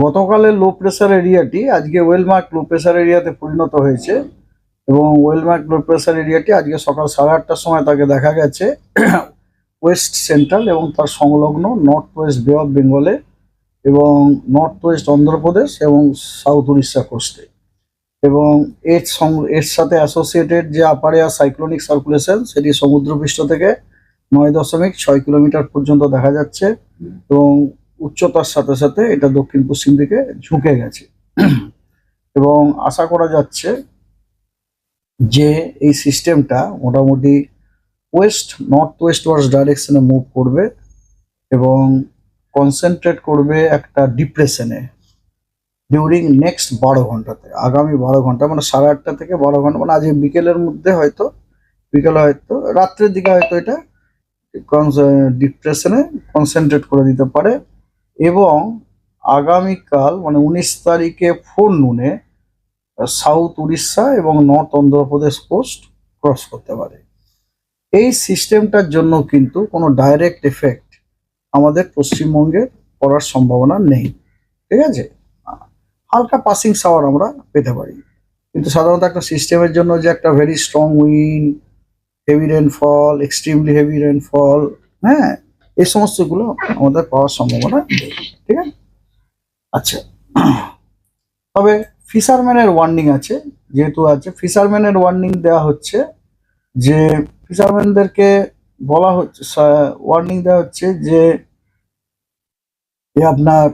গতকালের low pressure এরিয়াটি আজকে ওয়েলমার্ক low pressure এরিয়াতে পরিণত হয়েছে এবং ওয়েলমার্ক লো প্রেসার এরিয়াটি আজকে সকাল সাড়ে আটটার সময় তাকে দেখা গেছে ওয়েস্ট সেন্ট্রাল এবং তার সংলগ্ন নর্থ ওয়েস্ট বে অফ বেঙ্গলে এবং নর্থ ওয়েস্ট অন্ধ্রপ্রদেশ এবং সাউথ উড়িষ্যা কোস্টে এবং এর সং, এর সাথে অ্যাসোসিয়েটেড যে আপারিয়া সাইক্লোনিক সার্কুলেশন সেটি সমুদ্রপৃষ্ঠ থেকে নয় দশমিক ছয় কিলোমিটার পর্যন্ত দেখা যাচ্ছে এবং উচ্চতার সাথে সাথে এটা দক্ষিণ পশ্চিম দিকে ঝুঁকে গেছে। এবং আশা করা যাচ্ছে যে এই সিস্টেমটা মোটামুটি ওয়েস্ট, নর্থ ওয়েস্ট ওয়ার্স ডাইরেকশনে মুভ করবে এবং কনসেন্ট্রেট করবে একটা ডিপ্রেশনে ডিউরিং নেক্সট বারো ঘন্টাতে। আগামী বারো ঘণ্টা মানে সাড়ে আটটা থেকে বারো ঘণ্টা মানে আজ বিকেলের মধ্যে হয়তো, বিকেলে হয়তো, রাত্রের দিকে হয়তো এটা ডিপ্রেশনে কনসেন্ট্রেট করে দিতে পারে। এবং আগামীকাল মানে উনিশ তারিখে ফোর নুনে সাউথ উড়িষ্যা এবং নর্থ অন্ধ্রপ্রদেশ কোস্ট ক্রস করতে পারে। এই সিস্টেমটার জন্য কিন্তু কোনো ডাইরেক্ট এফেক্ট আমাদের পশ্চিমবঙ্গে পড়ার সম্ভাবনা নেই। ঠিক আছে? হালকা পাসিং শাওয়ার আমরা পেতে পারি। কিন্তু সাধারণত একটা সিস্টেমের জন্য যে একটা very strong wind heavy rainfall extremely heavy rainfall হ্যাঁ? এই সমস্তগুলো আমাদের পাওয়ার সম্ভাবনা ঠিক আছে আচ্ছা তবে ফিশারম্যানের ওয়ার্নিং আছে, যেহেতু আছে, ফিশারম্যানের ওয়ার্নিং দেওয়া হচ্ছে যে, ফিশারম্যানদেরকে বলা হচ্ছে ওয়ার্নিং দেওয়া হচ্ছে যে আপনার,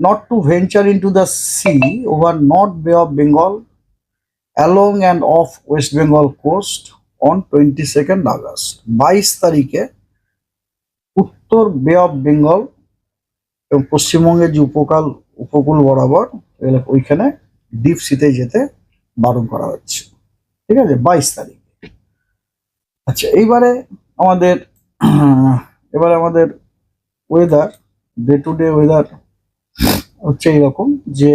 not to venture the the sea over North Bay of Bengal along and off West Bengal coast on 22nd August. বাইশ তারিখে উত্তর বে অফ বেঙ্গল এবং পশ্চিমবঙ্গের যে উপকূল উপকূল বরাবর ওইখানে ডিপ সিতে যেতে বারণ করা হচ্ছে। ঠিক আছে? বাইশ তারিখ। আচ্ছা এইবারে আমাদের, এবারে আমাদের weather day to day weather হচ্ছে এইরকম যে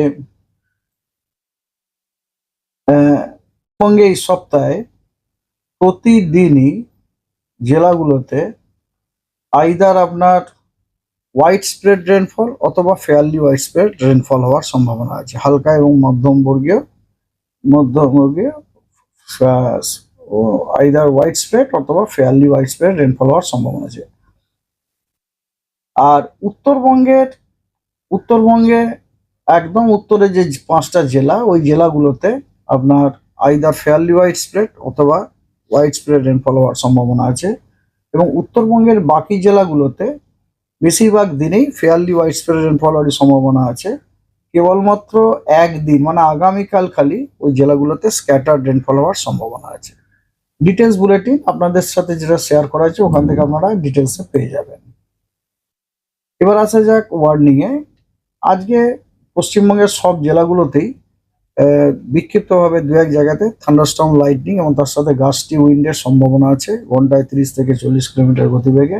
পশ্চিমবঙ্গে এই সপ্তাহে প্রতিদিনই জেলাগুলোতে আইদার আপনার হোয়াইট স্প্রেড রেনফল অথবা ফেয়ারলি হোয়াইট স্প্রেড রেনফল হওয়ার সম্ভাবনা আছে। হালকা এবং মধ্যম বর্গীয় মধ্যম আইদার হোয়াইট স্প্রেড অথবা ফেয়ারলি হোয়াইট স্প্রেড রেনফল হওয়ার সম্ভাবনা আছে। আর উত্তরবঙ্গের, উত্তরবঙ্গে একদম উত্তরে যে পাঁচটা জেলা, ওই জেলাগুলোতে আপনার আইদার ফেয়ারলি হোয়াইট স্প্রেড অথবা হোয়াইট স্প্রেড রেনফল হওয়ার সম্ভাবনা আছে। এবং উত্তরবঙ্গের বাকি জেলাগুলোতে বেশিরভাগ দিনেই ফেয়ারলি হোয়াইট স্প্রেড রেনফল হওয়ার সম্ভাবনা আছে। কেবলমাত্র একদিন মানে আগামীকাল খালি ওই জেলাগুলোতে স্ক্যাটার রেনফল হওয়ার সম্ভাবনা আছে। ডিটেলস বুলেটিন আপনাদের সাথে যেটা শেয়ার করা হয়েছে, ওখান থেকে আপনারা ডিটেলসে পেয়ে যাবেন। এবার আসা যাক ওয়ার্নিংয়ে আজকে পশ্চিমবঙ্গের সব জেলাগুলোতেই বিক্ষিপ্তভাবে দু এক জায়গাতে থান্ডারস্টম লাইটনিং এবং তার সাথে গাছটি উইন্ডের সম্ভাবনা আছে। ঘন্টায় তিরিশ থেকে চল্লিশ কিলোমিটার গতিবেগে।